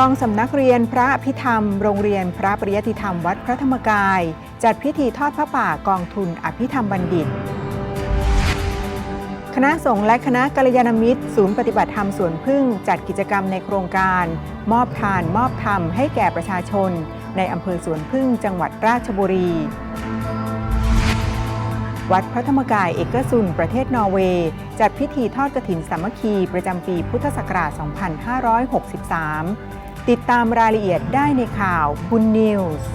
กองสำนักเรียนพระพิธรรม โรงเรียนพระปริยติธรรมวัดพระธรรมกาย จัดพิธีทอดพระป่ากองทุนอภิธรรมบัณฑิต คณะสงฆ์และคณะกัลยาณมิตร ศูนย์ปฏิบัติธรรมสวนพึ่งจัดกิจกรรมในโครงการ มอบทานมอบธรรมให้แก่ประชาชน ในอำเภอสวนพึ่งจังหวัดราชบุรี วัดพระธรรมกายเอกซุนประเทศนอร์เวย์จัดพิธีทอดกฐินสามัคคีประจำปีพุทธศักราช 2563 ติดตามรายละเอียดได้ในข่าวบุญนิวส์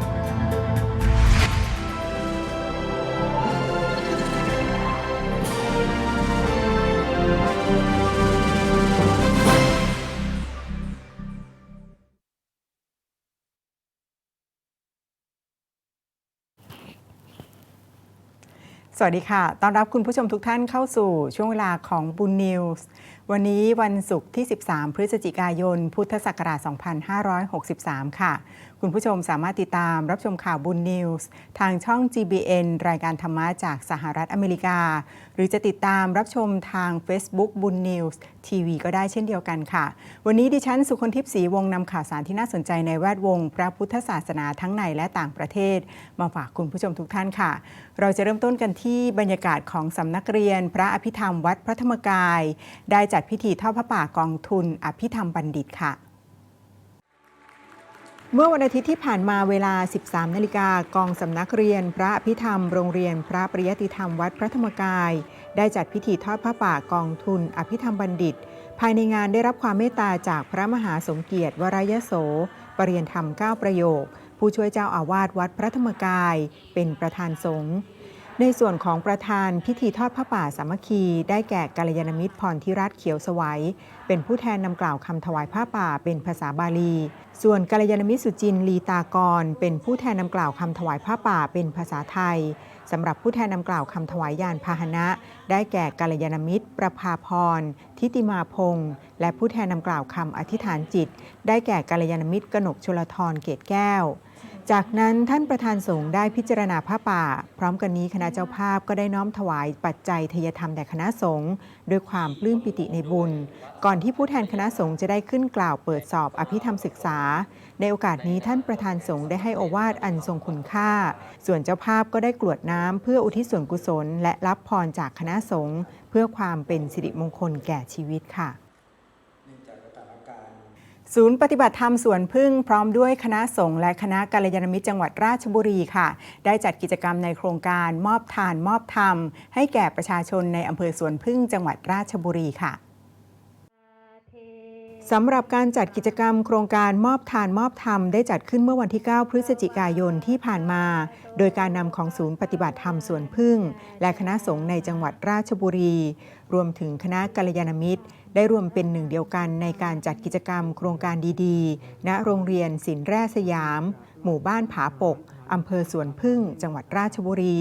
สวัสดีค่ะ ต้อนรับคุณผู้ชมทุกท่านเข้าสู่ช่วงเวลาของบุญนิวส์ วันนี้วันศุกร์ที่ 13 พฤศจิกายน พุทธศักราช 2563 ค่ะ คุณผู้ชมสามารถติดตามรับชมข่าวบุญนิวส์ทางช่อง GBN รายการธรรมะจากสหรัฐอเมริกา หรือจะติดตามรับชมทาง Facebook บุญนิวส์ทีวีก็ได้เช่นเดียวกันค่ะ วันนี้ดิฉันสุคนทิพย์ศรีวงศ์นำข่าวสารที่น่าสนใจในแวดวง พระพุทธศาสนาทั้งในและต่างประเทศ มาฝากคุณผู้ชมทุกท่านค่ะ เราจะเริ่มต้นกันที่บรรยากาศของสำนักเรียน พระอภิธรรมวัดพระธรรมกาย ได้จัดพิธีทอดพระป่ากองทุนอภิธรรมบัณฑิตค่ะ เมื่อวันอาทิตย์ที่ผ่านมาเวลา 13 นาฬิกากองสำนักเรียน พระอภิธรรม โรงเรียน พระปริยติธรรมวัดพระธรรมกาย ได้จัดพิธีทอดพระป่ากองทุน อภิธรรมบัณฑิต ภายในงานได้รับความเมตตาจากพระมหาสมเกียรติวรยโส ปรริยนธรรม 9 ประโยค ผู้ช่วยเจ้าอาวาสวัดพระธรรมกาย เป็นประธานสงฆ์ ในส่วนของประธานพิธีทอดพระป่าสามัคคี ได้แก่กัลยาณมิตรพรทิรัตเขียวสวัย เป็นผู้แทนนำกล่าวคำถวายผ้าป่าเป็นภาษาบาลี ส่วนกัลยาณมิตรสุจินลีตากร เป็นผู้แทนนำกล่าวคำถวายผ้าป่าเป็นภาษาไทยสำหรับผู้แทนนำกล่าวคำถวายยานพาหนะ ได้แก่กัลยาณมิตร ประภาพร ทิติมาพงษ์และผู้แทนนำกล่าวคำอธิษฐานจิต ได้แก่กัลยาณมิตรกนกชลทรเกตแก้ว จากนั้นท่านประธานสงฆ์ได้พิจารณาผ้าป่า พร้อมกันนี้คณะเจ้าภาพก็ได้น้อมถวายปัจจัยทยธรรมแด่คณะสงฆ์ด้วยความปลื้มปิติในบุญ ก่อนที่ผู้แทนคณะสงฆ์จะได้ขึ้นกล่าวเปิดสอบอภิธรรมศึกษา ในโอกาสนี้ท่านประธานสงฆ์ได้ให้อวาทอันทรงคุณค่า ส่วนเจ้าภาพก็ได้กรวดน้ำเพื่ออุทิศส่วนกุศล และรับพรจากคณะสงฆ์เพื่อความเป็นสิริมงคลแก่ชีวิตค่ะ ศูนย์ปฏิบัติธรรมสวนพึ่งพร้อมด้วยคณะสงฆ์และคณะกัลยาณมิตรจังหวัดราชบุรีค่ะ ได้จัดกิจกรรมในโครงการมอบทานมอบธรรม ให้แก่ประชาชนในอำเภอสวนพึ่งจังหวัดราชบุรีค่ะสำหรับการจัดกิจกรรมโครงการมอบทานมอบธรรมได้จัดขึ้นเมื่อวันที่ 9 พฤศจิกายนที่ผ่านมา โดยการนำของศูนย์ปฏิบัติธรรมสวนพึ่ง และคณะสงฆ์ในจังหวัดราชบุรี รวมถึงคณะกัลยาณมิตร ได้รวมเป็นหนึ่งเดียวกันในการจัดกิจกรรมโครงการดีๆ ณ โรงเรียนศิลแร่สยาม หมู่บ้านผาปก อำเภอสวนพึ่ง จังหวัดราชบุรี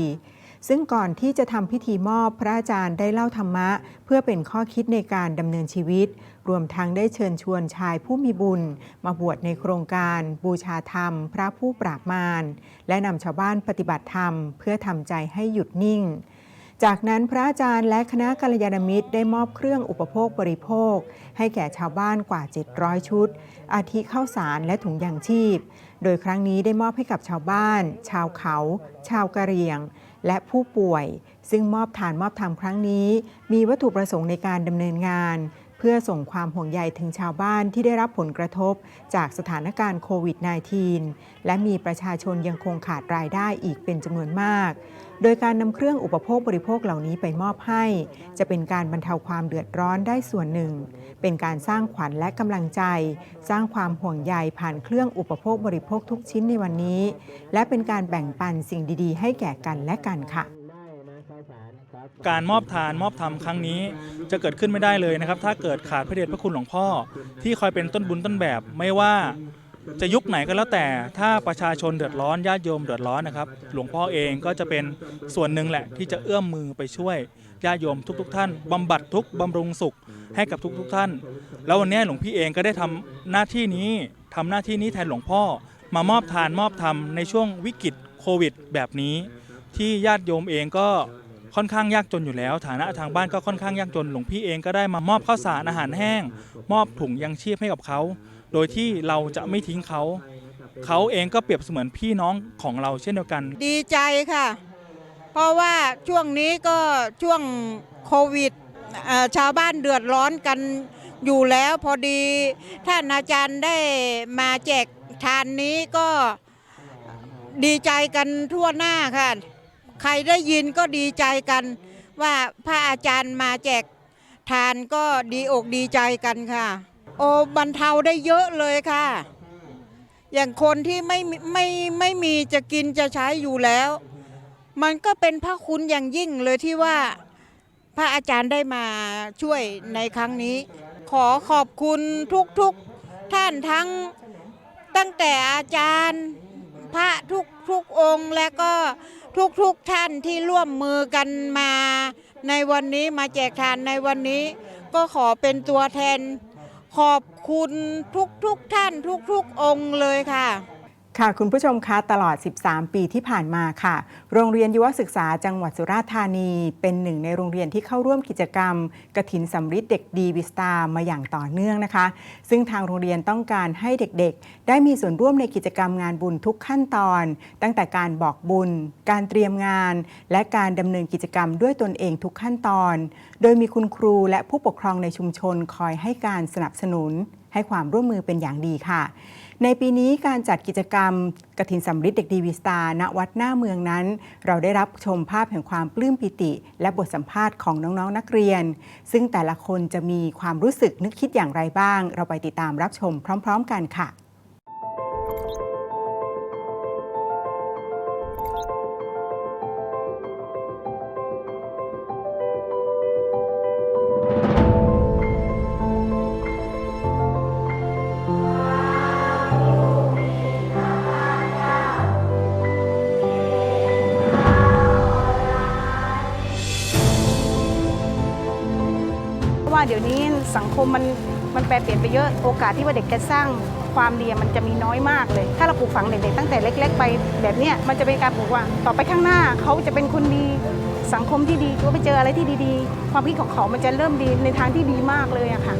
ซึ่งก่อนที่จะทำพิธีมอบพระอาจารย์ได้เล่าธรรมะ เพื่อเป็นข้อคิดในการดำเนินชีวิต รวมทั้งได้เชิญชวนชายผู้มีบุญ มาบวชในโครงการบูชาธรรม พระผู้ปราบมาร และนำชาวบ้านปฏิบัติธรรม เพื่อทำใจให้หยุดนิ่ง จากนั้นพระอาจารย์และคณะกัลยาณมิตรได้มอบเครื่องอุปโภคบริโภค ให้แก่ชาวบ้านกว่า 700 ชุด อาทิข้าวสารและถุงยางชีพ โดยครั้งนี้ได้มอบให้กับชาวบ้าน ชาวเขา ชาวกะเหรี่ยง และผู้ป่วย ซึ่งมอบทานมอบธรรมครั้งนี้ มีวัตถุประสงค์ในการดำเนินงาน เพื่อส่งความห่วงใยถึงชาวบ้านที่ได้รับผลกระทบ จากสถานการณ์โควิด -19 และมีประชาชนยังคงขาดรายได้อีกเป็นจำนวนมาก โดยการนำเครื่องอุปโภคบริโภคเหล่านี้ไปมอบให้ จะเป็นการบรรเทาความเดือดร้อนได้ส่วนหนึ่ง เป็นการสร้างขวัญและกำลังใจ สร้างความห่วงใยผ่านเครื่องอุปโภคบริโภคทุกชิ้นในวันนี้ และเป็นการแบ่งปันสิ่งดี ๆ ให้แก่กันและกันค่ะการมอบทานมอบธรรมครั้งนี้จะเกิดขึ้นไม่ได้เลยนะครับ ถ้าเกิดขาดพระเดชพระคุณหลวงพ่อ ที่คอยเป็นต้นบุญต้นแบบไม่ว่า จะยุคไหนก็แล้วแต่ถ้าประชาชนเดือดร้อนญาติโยมเดือดร้อนนะครับ หลวงพ่อเองก็จะเป็นส่วนหนึ่งแหละ ที่จะเอื้อมมือไปช่วยญาติโยมทุก ๆท่านบำบัดทุกข์บำรุงสุขให้กับทุกๆท่าน แล้ววันนี้หลวงพี่เองก็ได้ทำหน้าที่นี้ทำหน้าที่นี้แทนหลวงพ่อ มามอบทานมอบธรรมในช่วงวิกฤตโควิด แบบนี้ ที่ญาติโยมเองก็ค่อนข้างยากจนอยู่แล้ว ฐานะทางบ้านก็ค่อนข้างยากจนหลวงพี่เองก็ได้มามอบข้าวสารอาหารแห้ง มอบถุงยังชีพให้กับเขา โดยที่เราจะไม่ทิ้งเขา เขาเองก็เปรียบเสมือนพี่น้องของเราเช่นเดียวกัน ดีใจค่ะ เพราะว่าช่วงนี้ก็ช่วงโควิดชาวบ้านเดือดร้อนกันอยู่แล้วพอดีท่านอาจารย์ได้มาแจกทานนี้ก็ดีใจกันทั่วหน้าค่ะ ใครได้ยินก็ดีใจกัน ว่าพระอาจารย์มาแจกทานก็ดีอกดีใจกันค่ะ โอ้บรรเทาได้เยอะเลยค่ะ อย่างคนที่ไม่ไม่ไม่มีจะกินจะใช้อยู่แล้ว มันก็เป็นพระคุณอย่างยิ่งเลยที่ว่าพระอาจารย์ได้มาช่วยในครั้งนี้ ขอขอบคุณทุกๆท่านทั้งตั้งแต่อาจารย์ พระทุกทุกองค์และก็ทุกๆท่านที่ร่วมมือกันมาในวันนี้มาแจกทานในวันนี้ ก็ขอเป็นตัวแทน ขอบคุณทุกทุกท่านทุกๆองค์เลยค่ะ ค่ะคุณผู้ชมคะตลอด 13 ปีที่ผ่านมาค่ะ โรงเรียนยุวศึกษาจังหวัดสุราษฎร์ธานี เป็นหนึ่งในโรงเรียนที่เข้าร่วมกิจกรรม กระถินสำริดเด็กดีวิสตามาอย่างต่อเนื่องนะคะ ซึ่งทางโรงเรียนต้องการให้เด็กๆ ได้มีส่วนร่วมในกิจกรรมงานบุญทุกขั้นตอน ตั้งแต่การบอกบุญ การเตรียมงาน และการดำเนินกิจกรรมด้วยตนเองทุกขั้นตอน โดยมีคุณครูและผู้ปกครองในชุมชนคอยให้การสนับสนุน ให้ความร่วมมือเป็นอย่างดีค่ะ ในปีนี้การจัดกิจกรรมกฐินสำริดเด็กดีวิสตาณวัดหน้าเมืองนั้น เราได้รับชมภาพแห่งความปลื้มปิติ และบทสัมภาษณ์ของน้องๆนนักเรียน ซึ่งแต่ละคนจะมีความรู้สึกนึกคิดอย่างไรบ้าง เราไปติดตามรับชมพร้อม ๆ กันค่ะ ว่าเดี๋ยวนี้สังคมมันมันแปรเปลี่ยนไปเยอะโอกาสที่ว่าเด็กจะสร้างความดีมันจะมีน้อยมากเลย ถ้าเราปลูกฝังเด็กๆตั้งแต่เล็ก ๆ ไปแบบเนี้ยมันจะเป็นการปลูกว่า ต่อไปข้างหน้าเขาจะเป็นคนดีสังคมที่ดีเขาไปเจออะไรที่ดีๆ ความคิดของเขามันจะเริ่มดีในทางที่ดีมากเลยอะค่ะ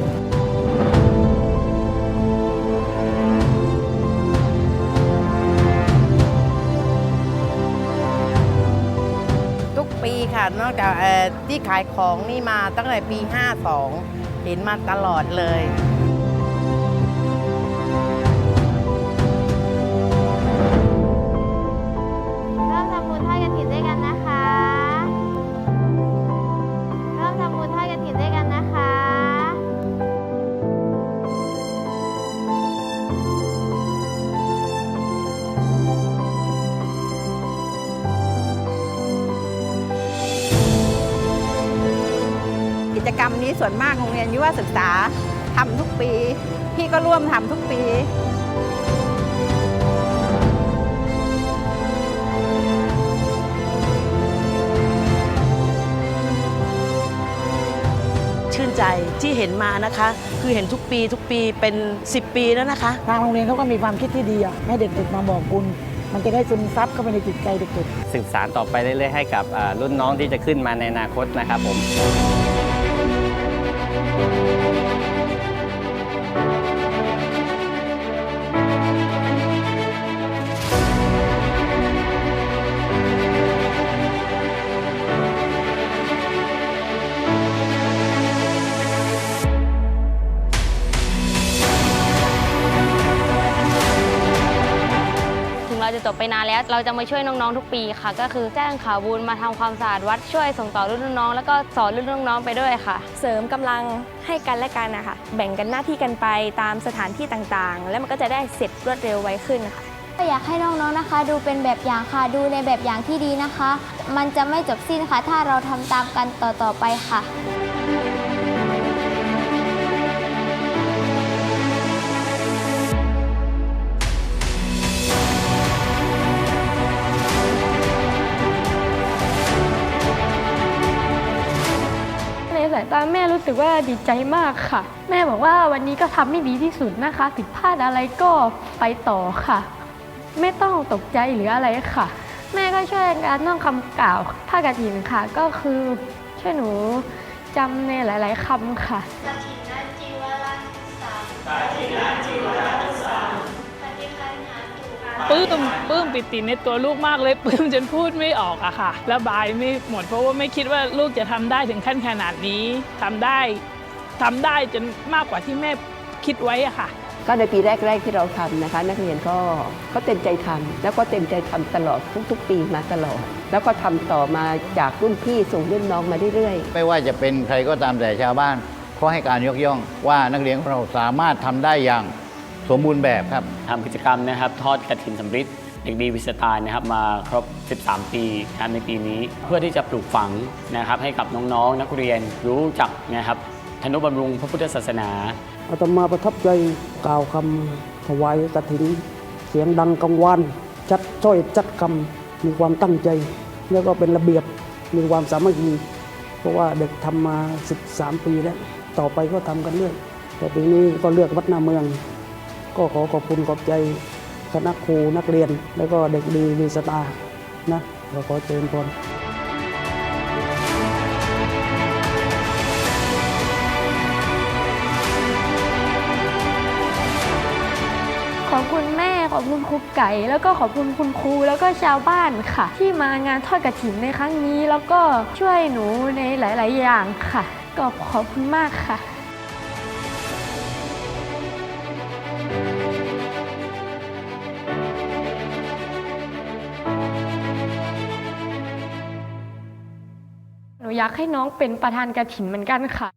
ค่ะ นอกจากที่ขายของนี่มาตั้งแต่ปี 52 เห็นมาตลอดเลย มากโรงเรียนยุวศึกษาทำทุกปี พี่ก็ร่วมทำทุกปีชื่นใจที่เห็นมานะคะ คือเห็นทุกปีทุกปีเป็น 10 ปีแล้วนะคะ ทางโรงเรียนเขาก็มีความคิดที่ดีอะให้เด็กๆมาบอกบุญมันจะได้ซึมซับเข้าไปในจิตใจเด็กๆ สืบสารต่อไปเรื่อยๆให้กับอ่ารุ่นน้องที่จะขึ้นมาในอนาคตนะครับผม ถึง บไปนานแล้ว เราจะมาช่วยน้องๆทุกปีค่ะ ก็คือแจ้งข่าวบุญมาทำความสะอาดวัดช่วยส่งต่อรุ่นน้องๆแล้วก็สอนรุ่นน้องๆไปด้วยค่ะ เสริมกำลังให้กันและกันนะคะแบ่งกันหน้าที่กันไปตามสถานที่ต่างๆ แล้วมันก็จะได้เสร็จรวดเร็วไวขึ้นนะคะก็อยากให้น้องๆนะคะ ดูเป็นแบบอย่างค่ะดูในแบบอย่างที่ดีนะคะ มันจะไม่จบสิ้นค่ะ ถ้าเราทำตามกันต่อๆไปค่ะ ตาแม่รู้สึกว่าดีใจมากค่ะ แม่บอกว่าวันนี้ก็ทำให้ดีที่สุดนะคะ ผิดพลาดอะไรก็ไปต่อค่ะ ไม่ต้องตกใจหรืออะไรค่ะ แม่ก็ช่วยการท่องคำกล่าวผ้ากฐินค่ะ ก็คือช่วยหนูจำในหลาย ๆคำค่ะกฐินจีวรังสาม ปลื้มปลื้มปิติในตัวลูกมากเลยปลื้มจนพูดไม่ออกอะค่ะระบายไม่หมดเพราะว่าไม่คิดว่าลูกจะทำได้ถึงขั้นขนาดนี้ทำได้ทำได้จนมากกว่าที่แม่คิดไว้อะค่ะ ก็ในปีแรก ๆที่เราทำนะคะ นักเรียนก็ก็เต็มใจทำแล้วก็เต็มใจทำตลอดทุก ๆ ปีมาตลอด แล้วก็ทำต่อมาจากรุ่นพี่สู่รุ่นน้องมาเรื่อยๆ ไม่ว่าจะเป็นใครก็ตามแต่ชาวบ้านเขาให้การยกย่องว่านักเรียนของเราสามารถทำได้อย่าง สมบูรณ์แบบครับทำกิจกรรมนะครับทอดกระถินสำริดเด็กดีวิสไตล์นะครับมาครบ 13 ปีนะครับในปีนี้ เพื่อที่จะปลูกฝังนะครับให้กับน้องๆ นักเรียนรู้จักนะครับธนุบำรุงพระพุทธศาสนาอาตมาประทับใจกล่าวคำถวายกฐิน เสียงดังกังวานชัดจ้อยจัดคำมีความตั้งใจ แล้วก็เป็นระเบียบมีความสามัคคีเพราะว่าเด็กทำมา 13 ปีแล้ว ต่อไปก็ทำกันเรื่อยแต่ปีนี้ก็เลือกวัดหน้าเมือง ก็ขอขอบคุณขอบใจคณะครูนักเรียน แล้วก็เด็กดีวีสตาร์นะเราขอเชิญพรขอบคุณแม่ ขอบคุณครูไก่ แล้วก็ขอบคุณคุณครูแล้วก็ชาวบ้านค่ะ ที่มางานทอดกระถิ่นในครั้งนี้ แล้วก็ช่วยหนูในหลาย ๆ อย่างค่ะ ก็ขอบคุณมากค่ะ อยากให้น้องเป็นประธานกระถิ่นเหมือนกันค่ะ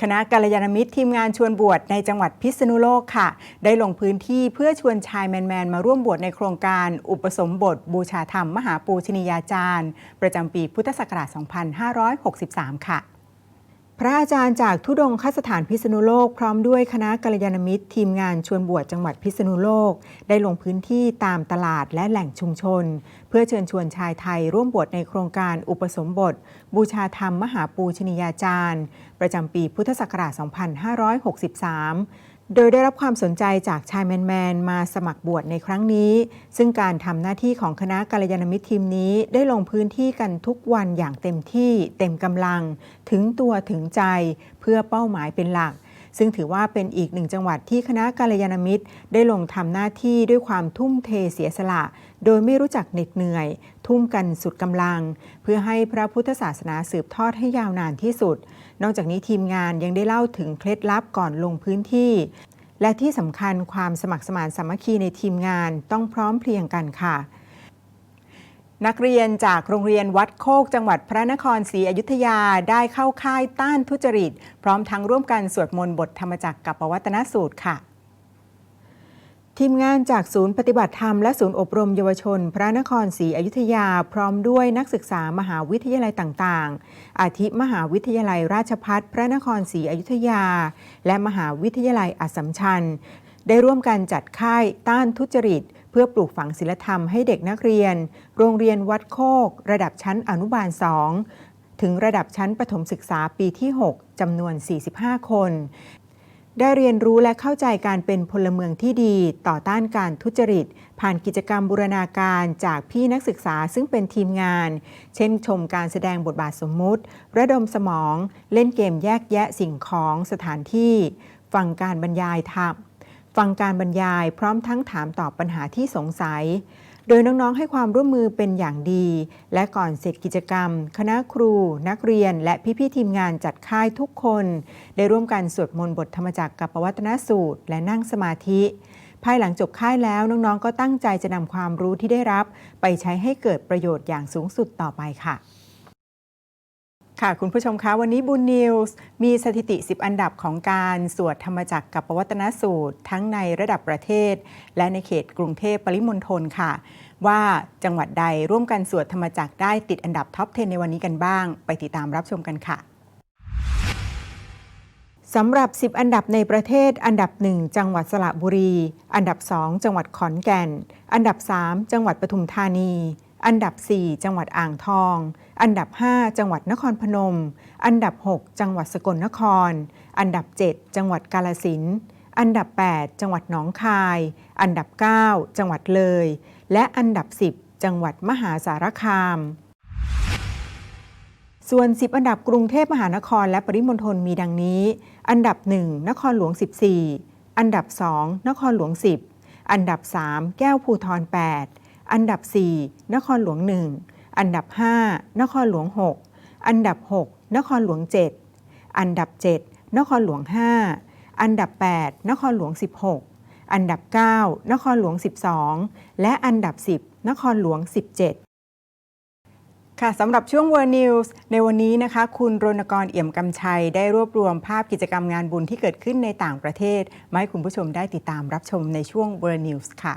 คณะกัลยาณมิตรทีมงานชวนบวชในจังหวัดพิษณุโลกค่ะ ได้ลงพื้นที่เพื่อชวนชายแมน ๆ มาร่วมบวชในโครงการ อุปสมบท บูชาธรรม มหาปูชนียาจารย์ ประจำปีพุทธศักราช 2563 ค่ะ ระอาจารย์จากทุดงคสถานพิษณุโลก พร้อมด้วยคณะกัลยาณมิตร ทีมงานชวนบวชจังหวัดพิษณุโลก ได้ลงพื้นที่ตามตลาดและแหล่งชุมชน เพื่อเชิญชวนชายไทยร่วมบวชในโครงการอุปสมบท บูชาธรรมมหาปูชนียาจารย์ ประจำปีพุทธศักราช 2563 โดยได้รับความสนใจจากชายแมนๆ มาสมัครบวชในครั้งนี้ ซึ่งการทำหน้าที่ของคณะกัลยาณมิตรทีมนี้ได้ลงพื้นที่กันทุกวันอย่างเต็มที่เต็มกำลัง ถึงตัวถึงใจเพื่อเป้าหมายเป็นหลัก ซึ่งถือว่าเป็นอีกหนึ่งจังหวัดที่คณะกัลยาณมิตร ได้ลงทำหน้าที่ด้วยความทุ่มเทเสียสละ โดยไม่รู้จักเหน็ดเหนื่อย ทุ่มกันสุดกำลัง เพื่อให้พระพุทธศาสนาสืบทอดให้ยาวนานที่สุด นอกจากนี้ทีมงานยังได้เล่าถึงเคล็ดลับก่อนลงพื้นที่ และที่สำคัญความสมัครสมานสามัคคีในทีมงานต้องพร้อมเพรียงกันค่ะ นักเรียนจากโรงเรียนวัดโคกจังหวัดพระนครศรีอยุธยาได้เข้าค่ายต้านทุจริต พร้อมทั้งร่วมกันสวดมนต์บทธรรมจักรกับปวัตนสูตรค่ะ ทีมงานจากศูนย์ปฏิบัติธรรมและศูนย์อบรมเยาวชน พระนครศรีอยุธยา พร้อมด้วยนักศึกษามหาวิทยาลัยต่างๆ อาทิมหาวิทยาลัยราชพัฒพระนครศรีอยุธยา และมหาวิทยาลัยอัสสัมชัญได้ร่วมกันจัดค่ายต้านทุจริต เพื่อปลูกฝังศีลธรรมให้เด็กนักเรียน โรงเรียนวัดโคก ระดับชั้นอนุบาล 2 ถึงระดับชั้นประถมศึกษาปีที่ 6จำนวน 45 คน ได้เรียนรู้และเข้าใจการเป็นพลเมืองที่ดี ต่อต้านการทุจริต ผ่านกิจกรรมบูรณาการจากพี่นักศึกษาซึ่งเป็นทีมงาน เช่นชมการแสดงบทบาทสมมุติ ระดมสมอง เล่นเกมแยกแยะสิ่งของสถานที่ ฟังการบรรยายธรรม ฟังการบรรยายพร้อมทั้งถามตอบปัญหาที่สงสัย โดยน้องๆให้ความร่วมมือเป็นอย่างดี และก่อนเสร็จกิจกรรม คณะครู นักเรียน และพี่ๆทีมงานจัดค่ายทุกคน ได้ร่วมกันสวดมนต์บทธรรมจักรกับปวัตนสูตร และนั่งสมาธิ ภายหลังจบค่ายแล้วน้องๆ ก็ตั้งใจจะนำความรู้ที่ได้รับ ไปใช้ให้เกิดประโยชน์อย่างสูงสุดต่อไปค่ะ ค่ะ คุณผู้ชมคะวันนี้บุญนิวส์มีสถิติ 10 อันดับของการสวดธรรมจักรกับปวัตนสูตร ทั้งในระดับประเทศ และในเขตกรุงเทพปริมณฑลค่ะ ว่าจังหวัดใดร่วมกันสวดธรรมจักรได้ติดอันดับท็อป 10 ในวันนี้กันบ้าง ไปติดตามรับชมกันค่ะสำหรับ 10 อันดับในประเทศ อันดับ 1 จังหวัดสระบุรี อันดับ 2 จังหวัดขอนแก่น อันดับ 3 จังหวัดปทุมธานี อันดับ 4 จังหวัดอ่างทอง อันดับ 5 จังหวัดนครพนม อันดับ 6 จังหวัดสกลนคร อันดับ 7 จังหวัดกาลสินอันดับ 8 จังหวัดหนองคาย อันดับ 9 จังหวัดเลย และอันดับ 10 จังหวัดมหาสารคาม ส่วน 10 อันดับกรุงเทพมหานครและปริมณฑลมีดังนี้ อันดับ 1 นครหลวง 14 อันดับ 2 นครหลวง 10 อันดับ 3 แก้วภูทร 8 อันดับ 4 นครหลวง 1 อันดับ 5 นครหลวง 6 อันดับ 6 นครหลวง 7 อันดับ 7 นครหลวง 5 อันดับ 8 นครหลวง 16 อันดับ 9 นครหลวง 12 และอันดับ 10 นครหลวง 17ค่ะสำหรับช่วง World News ในวันนี้นะคะ คุณรณกรเอี่ยมกำชัย ได้รวบรวมภาพกิจกรรมงานบุญที่เกิดขึ้นในต่างประเทศ มาให้คุณผู้ชมได้ติดตามรับชมในช่วง World News ค่ะ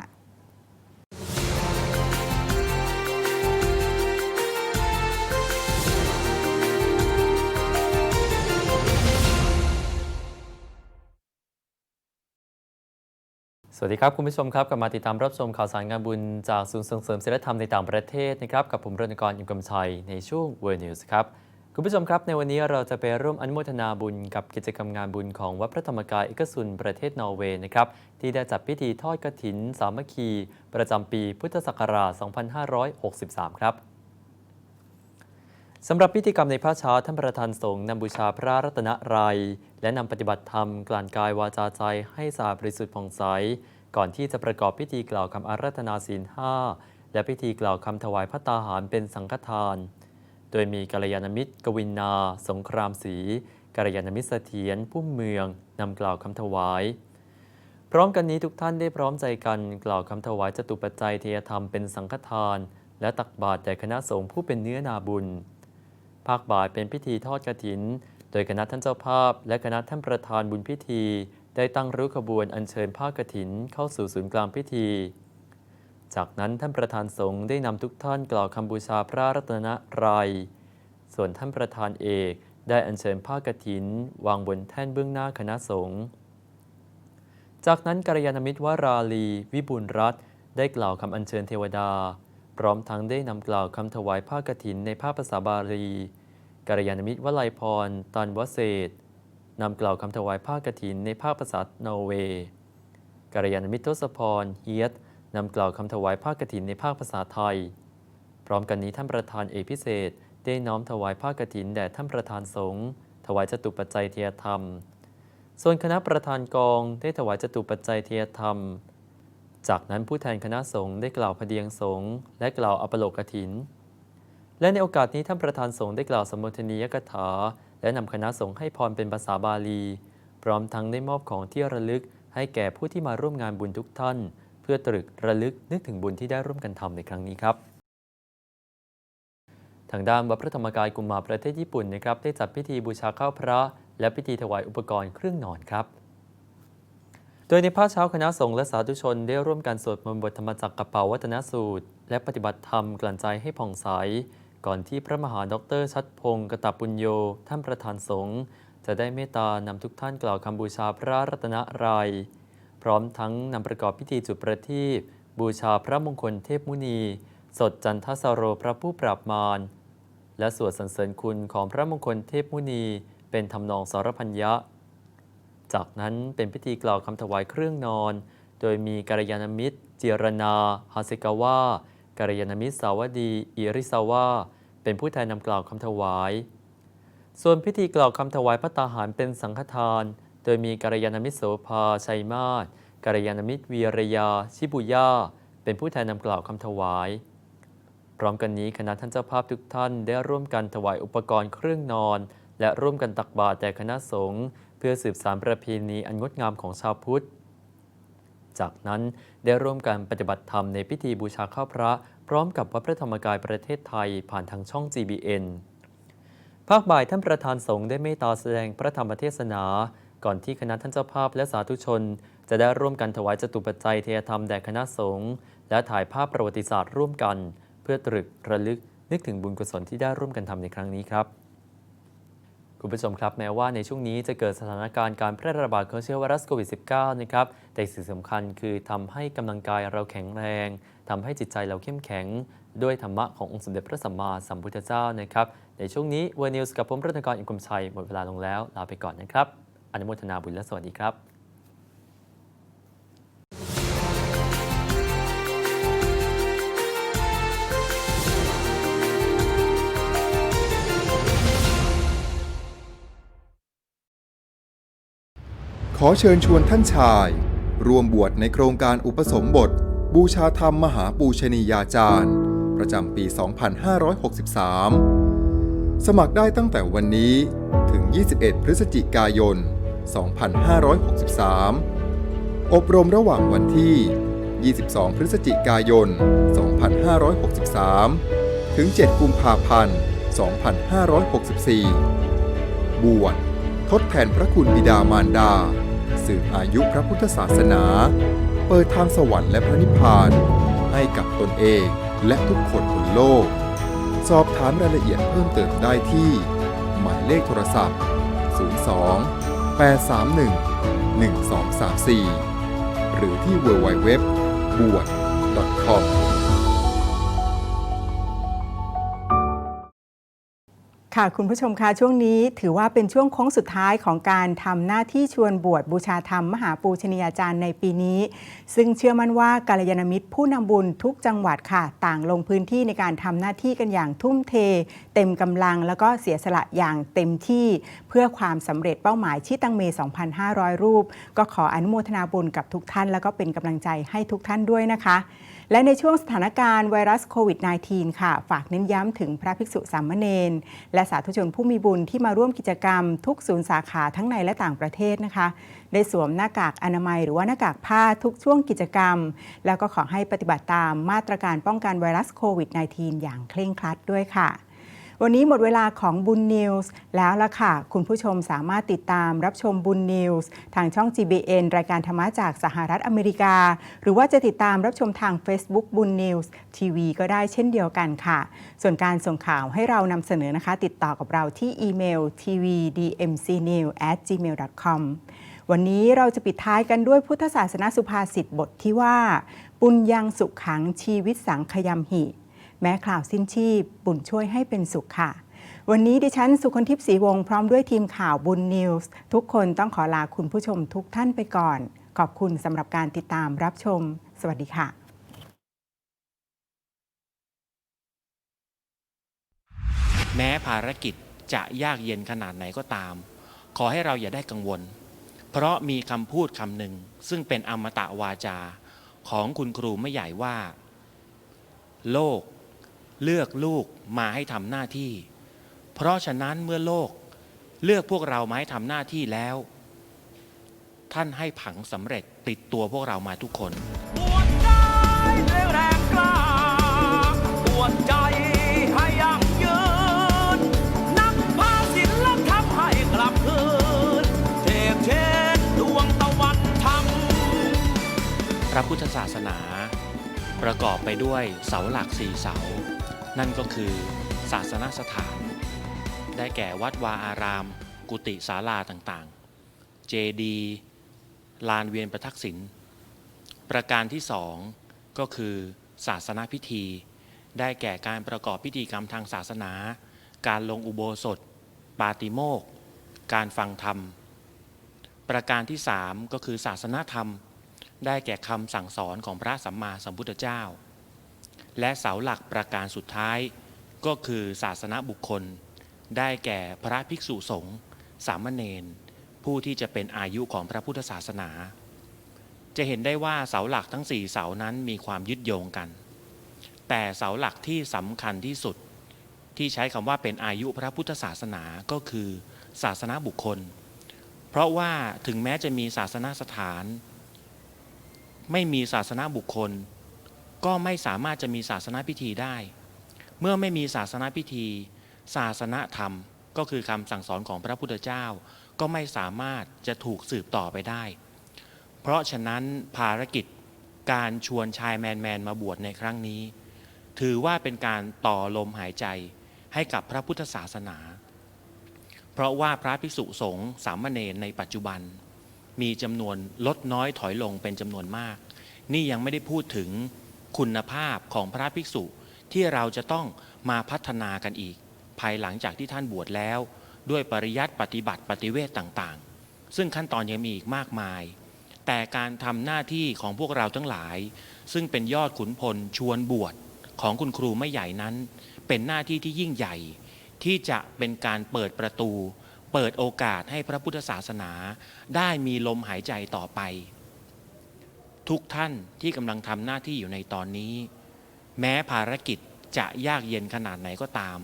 สวัสดีครับ คุณผู้ชมครับกลับมาติดตามรับชมข่าวสารงานบุญจากศูนย์ส่งเสริมศิลธรรมในต่างประเทศนะครับกับผมรณกรอิมกำชัยในช่วง World News ครับคุณผู้ชมครับ ในวันนี้เราจะไปร่วมอนุโมทนาบุญกับกิจกรรมงานบุญของวัดพระธรรมกายเอกสุนประเทศนอร์เวย์นะครับที่ได้จัดพิธีทอดกฐิน สามัคคี ประจำปีพุทธศักราช 2563 ครับสำหรับพิธีกรรมในพระเช้าท่านประธานสงฆ์นำบูชาพระรัตนตรัย และนำปฏิบัติธรรมกลั่นกายวาจาใจให้สะอาดบริสุทธิ์ผ่องใส ก่อนที่จะประกอบพิธีกล่าวคำอาราธนาศีลห้าและพิธีกล่าวคำถวายพระตาหารเป็นสังฆทาน โดยมีกัลยาณมิตร กวินนา สงครามศรีกัลยาณมิตรเสถียรผู้เมืองนำกล่าวคำถวาย พร้อมกันนี้ทุกท่านได้พร้อมใจกันกล่าวคำถวายจตุปัจจัยเทยธรรมเป็นสังฆทาน และตักบาตรแด่คณะสงฆ์ผู้เป็นเนื้อนาบุญ ภาคบ่ายเป็นพิธีทอดกฐิน ดยคณะท่านเจ้าภาพ และคณะท่านประธานบุญพิธี ได้ตั้งริ้วขบวนอัญเชิญผ้ากฐินเข้าสู่ศูนย์กลางพิธี จากนั้นท่านประธานสงฆ์ได้นำทุกท่านกล่าวคำบูชาพระรัตนตรัย ส่วนท่านประธานเอกได้อัญเชิญผ้ากฐิน วางบนแท่นเบื้องหน้าคณะสงฆ์จากนั้นกัลยาณมิตรวราลี วิบูลรัตได้กล่าวคำอัญเชิญเทวดา พร้อมทั้งได้นำกล่าวคำถวายผ้ากฐินในภาคภาษาบาลี กัลยาณมิตรวลัยพร ตันวเศษนำกล่าวคำถวายผ้ากฐินในภาคภาษานอร์เวย์กัลยาณมิตรทศพรเฮียตนำกล่าวคำถวายผ้ากฐินในภาคภาษาไทย พร้อมกันนี้ท่านประธานเอกพิเศษได้น้อมถวายผ้ากฐินแด่ท่านประธานสงฆ์ถวายจตุปัจจัยเทียธรรม ส่วนคณะประธานกองได้ถวายจตุปัจจัยเทียธรรม จากนั้นผู้แทนคณะสงฆ์ได้กล่าวพเดียงสงฆ์และกล่าวอปโลกถิน และในโอกาสนี้ท่านประธานสงฆ์ได้กล่าวสมทนียกถา และนำคณะสงฆ์ให้พรเป็นภาษาบาลี พร้อมทั้งได้มอบของที่ระลึกให้แก่ผู้ที่มาร่วมงานบุญทุกท่าน เพื่อตรึกระลึกนึกถึงบุญที่ได้ร่วมกันทำในครั้งนี้ครับ ทางด้านวัดพระธรรมกายกุมมาประเทศญี่ปุ่นนะครับได้จัดพิธีบูชาข้าวพระ และพิธีถวายอุปกรณ์เครื่องนอนครับโดยในภาคเช้าคณะสงฆ์และสาธุชนได้ร่วมกันสวดมนต์บทธรรมจักรกระเป๋าวัฒนสูตร และปฏิบัติธรรมกลั่นใจให้ผ่องใส ก่อนที่พระมหาดอกเตอรชัดพงศ์กตปุญโยท่านประธานสงฆ์จะได้เมตตานำทุกท่านกล่าวคำบูชาพระรัตนตรัยพร้อมทั้งนำประกอบพิธีจุดประทีปบูชาพระมงคลเทพมุนี สดจันทสโรพระผู้ปราบมาร และสวดสรรเสริญคุณของพระมงคลเทพมุนี เป็นทำนองสารพัญญะจากนั้นเป็นพิธีกล่าวคำถวายเครื่องนอน โดยมีกัลยาณมิตร เจรนาฮาเซกาวะ กัลยาณมิตรสาวดีอิริสาวะเป็นผู้แทนนำกล่าวคำถวาย ส่วนพิธีกล่าวคำถวายพระตาหารเป็นสังฆทาน โดยมีกัลยาณมิตรโสภาชัยมาศกัลยาณมิตรวีรยา ชิบุย่าเป็นผู้แทนนำกล่าวคำถวาย พร้อมกันนี้คณะท่านเจ้าภาพทุกท่านได้ร่วมกันถวายอุปกรณ์เครื่องนอน และร่วมกันตักบาตรแด่คณะสงฆ์เพื่อสืบสานประเพณีอันงดงามของชาวพุทธ จากนั้นได้ร่วมกันปฏิบัติธรรมในพิธีบูชาข้าวพระ พร้อมกับวัดพระธรรมกายประเทศไทยผ่านทางช่อง GBN ภาคบ่ายท่านประธานสงฆ์ได้เมตตาแสดงพระธรรมเทศนา ก่อนที่คณะท่านเจ้าภาพและสาธุชน จะได้ร่วมกันถวายจตุปัจจัยเทยธรรมแด่คณะสงฆ์และถ่ายภาพประวัติศาสตร์ร่วมกัน เพื่อตรึกระลึกนึกถึงบุญกุศลที่ได้ร่วมกันทำในครั้งนี้ครับ คุณผู้ชมครับแม้ว่าในช่วงนี้จะเกิดสถานการณ์การแพร่ระบาดของเชื้อไวรัสโควิด -19 นะครับแต่สิ่งสำคัญคือทำให้กำลังกายเราแข็งแรง ทำให้จิตใจเราเข้มแข็ง ด้วยธรรมะขององค์สมเด็จพระสัมมาสัมพุทธเจ้านะครับ ในช่วงนี้เวอร์นิวส์กับผมรัตนกรอินกรมชัยหมดเวลาลงแล้วลาไปก่อนนะครับ อนุโมทนาบุญและสวัสดีครับ อเชิญชวนท่านชาย ร่วมบวชในโครงการอุปสมบท บูชาธรรมมหาปูชนียาจารย์ ประจำปี 2563 สมัครได้ตั้งแต่วันนี้ถึง 21 พฤศจิกายน 2563 อบรมระหว่างวันที่ 22 พฤศจิกายน 2563 ถึง 7 กุมภาพันธ์ 2564 บวชทดแทนพระคุณบิดามารดา สืบอายุพระพุทธศาสนา เปิดทางสวรรค์และพระนิพพาน ให้กับตนเองและทุกคนบนโลก สอบถามรายละเอียดเพิ่มเติมได้ที่ หมายเลขโทรศัพท์ 02 831 1234 หรือที่ www บวช .com ค่ะคุณผู้ชมคะช่วงนี้ถือว่าเป็นช่วงโค้งสุดท้ายของการทำหน้าที่ชวนบวชบูชาธรรมมหาปูชนียาจารย์ในปีนี้ ซึ่งเชื่อมั่นว่ากัลยาณมิตรผู้นำบุญทุกจังหวัดค่ะ ต่างลงพื้นที่ในการทำหน้าที่กันอย่างทุ่มเท เต็มกำลังแล้วก็เสียสละอย่างเต็มที่ เพื่อความสำเร็จเป้าหมายชิตังเม 2,500 รูป ก็ขออนุโมทนาบุญกับทุกท่าน แล้วก็เป็นกำลังใจให้ทุกท่านด้วยนะคะและในช่วงสถานการณ์ไวรัสโควิด -19 ค่ะ ฝากเน้นย้ำถึงพระภิกษุสามเณรและสาธุชนผู้มีบุญที่มาร่วมกิจกรรม ทุกศูนย์สาขาทั้งในและต่างประเทศนะคะ ได้สวมหน้ากากอนามัยหรือว่าหน้ากากผ้าทุกช่วงกิจกรรม แล้วก็ขอให้ปฏิบัติตามมาตรการป้องกันไวรัสโควิด -19 อย่างเคร่งครัดด้วยค่ะ วันนี้หมดเวลาของบุญนิวส์แล้วละค่ะ คุณผู้ชมสามารถติดตามรับชมบุญนิวส์ทางช่อง GBN รายการธรรมะจากสหรัฐอเมริกา หรือว่าจะติดตามรับชมทาง Facebook บุญนิวส์ทีวีก็ได้เช่นเดียวกันค่ะ ส่วนการส่งข่าวให้เรานำเสนอนะคะ ติดต่อกับเราที่อีเมล tvdmcnew at gmail.com วันนี้เราจะปิดท้ายกันด้วยพุทธศาสนสุภาษิตบทที่ว่า ปุญยังสุขขังชีวิตสังขยำหิ แม้คราวสิ้นชีพ บุญช่วยให้เป็นสุขค่ะ วันนี้ดิฉันสุคนทิพย์ศรีวงศ์พร้อมด้วยทีมข่าวบุญนิวส์ทุกคนต้องขอลาคุณผู้ชมทุกท่านไปก่อน ขอบคุณสำหรับการติดตามรับชม สวัสดีค่ะแม้ภารกิจจะยากเย็นขนาดไหนก็ตาม ขอให้เราอย่าได้กังวล เพราะมีคำพูดคำหนึ่ง ซึ่งเป็นอมตะวาจา ของคุณครูไม่ใหญ่ว่า โลก เลือกลูกมาให้ทำหน้าที่ เพราะฉะนั้นเมื่อโลกเลือกพวกเรามาให้ทำหน้าที่แล้ว ท่านให้ผังสำเร็จติดตัวพวกเรามาทุกคนแรงกล้าปวดใจให้ยั่งยืนนำพาศิลธรรมให้กลับคืนเทกเชนดวงตะวันธรรมพระพุทธศาสนา ประกอบไปด้วยเสาหลักสี่เสา นั่นก็คือศาสนสถาน ได้แก่วัดวาอาราม กุฏิศาลาต่างๆ เจดีลานเวียนประทักษิณประการที่สองก็คือศาสนาพิธี ได้แก่การประกอบพิธีกรรมทางศาสนา การลงอุโบสถ ปาติโมกการฟังธรรม ประการที่สามก็คือศาสนาธรรม ได้แก่คำสั่งสอนของพระสัมมาสัมพุทธเจ้า และเสาหลักประการสุดท้าย ก็คือศาสนาบุคคล ได้แก่พระภิกษุสงฆ์สามเณรผู้ที่จะเป็นอายุของพระพุทธศาสนา จะเห็นได้ว่าเสาหลักทั้งสี่เสานั้นมีความยึดโยงกัน แต่เสาหลักที่สำคัญที่สุด ที่ใช้คำว่าเป็นอายุพระพุทธศาสนาก็คือศาสนาบุคคล เพราะว่าถึงแม้จะมีศาสนาสถาน ไม่มีศาสนาบุคคล ก็ไม่สามารถจะมีศาสนาพิธีได้ เมื่อไม่มีศาสนาพิธี ศาสนาธรรมก็คือคำสั่งสอนของพระพุทธเจ้า ก็ไม่สามารถจะถูกสืบต่อไปได้ เพราะฉะนั้นภารกิจการชวนชายแมนแมนมาบวชในครั้งนี้ ถือว่าเป็นการต่อลมหายใจให้กับพระพุทธศาสนา เพราะว่าพระภิกษุสงฆ์สามเณรในปัจจุบัน มีจำนวนลดน้อยถอยลงเป็นจำนวนมาก นี่ยังไม่ได้พูดถึง คุณภาพของพระภิกษุที่เราจะต้องมาพัฒนากันอีก ภายหลังจากที่ท่านบวชแล้ว ด้วยปริยัติปฏิบัติปฏิเวทต่างๆ ซึ่งขั้นตอนยังมีอีกมากมาย แต่การทำหน้าที่ของพวกเราทั้งหลาย ซึ่งเป็นยอดขุนพลชวนบวชของคุณครูไม่ใหญ่นั้น เป็นหน้าที่ที่ยิ่งใหญ่ ที่จะเป็นการเปิดประตู เปิดโอกาสให้พระพุทธศาสนา ได้มีลมหายใจต่อไป ทุกท่านที่กำลังทำหน้าที่อยู่ในตอนนี้ แม้ภารกิจจะยากเย็นขนาดไหนก็ตาม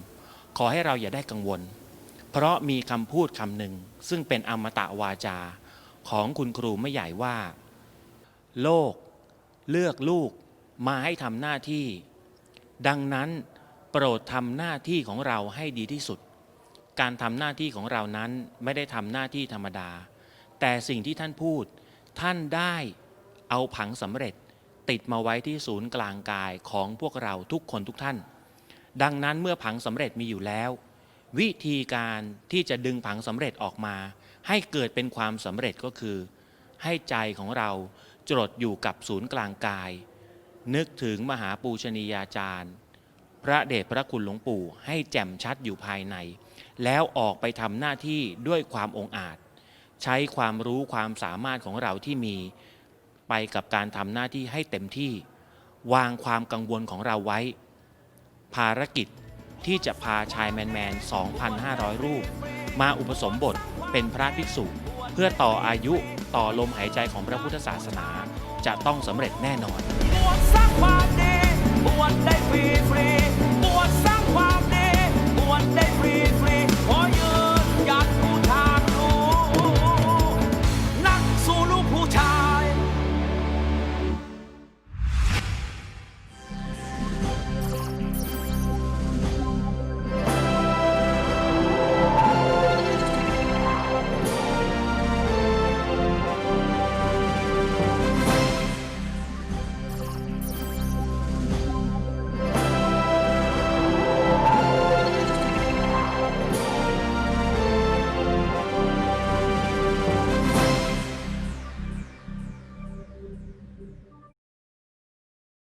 ขอให้เราอย่าได้กังวล เพราะมีคำพูดคำหนึ่ง ซึ่งเป็นอมตะวาจาของคุณครูไม่ใหญ่ว่า โลกเลือกลูกมาให้ทำหน้าที่ ดังนั้นโปรดทำหน้าที่ของเราให้ดีที่สุด การทำหน้าที่ของเรานั้นไม่ได้ทำหน้าที่ธรรมดา แต่สิ่งที่ท่านพูดท่านได้ เอาผังสำเร็จติดมาไว้ที่ศูนย์กลางกายของพวกเราทุกคนทุกท่าน ดังนั้นเมื่อผังสำเร็จมีอยู่แล้ว วิธีการที่จะดึงผังสำเร็จออกมา ให้เกิดเป็นความสำเร็จก็คือ ให้ใจของเราจดอยู่กับศูนย์กลางกาย นึกถึงมหาปูชนียาจารย์ พระเดชพระคุณหลวงปู่ ให้แจ่มชัดอยู่ภายใน แล้วออกไปทำหน้าที่ด้วยความองอาจ ใช้ความรู้ความสามารถของเราที่มี ไปกับการทำหน้าที่ให้เต็มที่ วางความกังวลของเราไว้ ภารกิจที่จะพาชายแมนแมน 2,500 รูป มาอุปสมบทเป็นพระภิกษุ เพื่อต่ออายุต่อลมหายใจของพระพุทธศาสนา จะต้องสำเร็จแน่นอนบวสร้างความดีบวชได้ฟรีฟรีบวชสร้างความดีบวชได้ฟรีฟรี